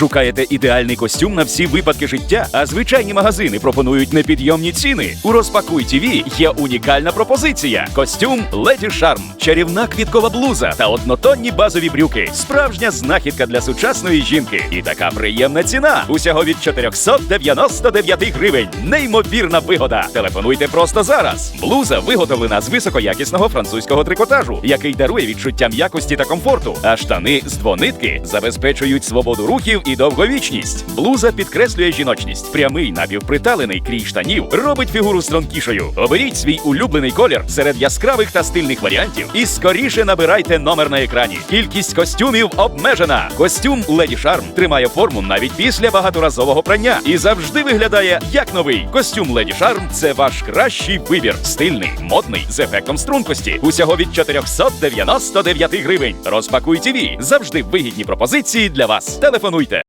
Шукаєте ідеальний костюм на всі випадки життя, а звичайні магазини пропонують непідйомні ціни. У Розпакуй ТВ є унікальна пропозиція: костюм Леді Шарм, чарівна квіткова блуза та однотонні базові брюки. Справжня знахідка для сучасної жінки. І така приємна ціна. Усього від 499 гривень. Неймовірна вигода. Телефонуйте просто зараз. Блуза виготовлена з високоякісного французького трикотажу, який дарує відчуття м'якості та комфорту. А штани з двонитки забезпечують свободу рухів і довговічність. Блуза підкреслює жіночність. Прямий напівприталений крій штанів робить фігуру стрункішою. Оберіть свій улюблений колір серед яскравих та стильних варіантів і скоріше набирайте номер на екрані. Кількість костюмів обмежена. Костюм Леді Шарм тримає форму навіть після багаторазового прання і завжди виглядає як новий. Костюм Леді Шарм це ваш кращий вибір. Стильний, модний, з ефектом стрункості. Усього від 499 гривень. Розпакуй ТВ. Завжди вигідні пропозиції для вас. Телефонуйте.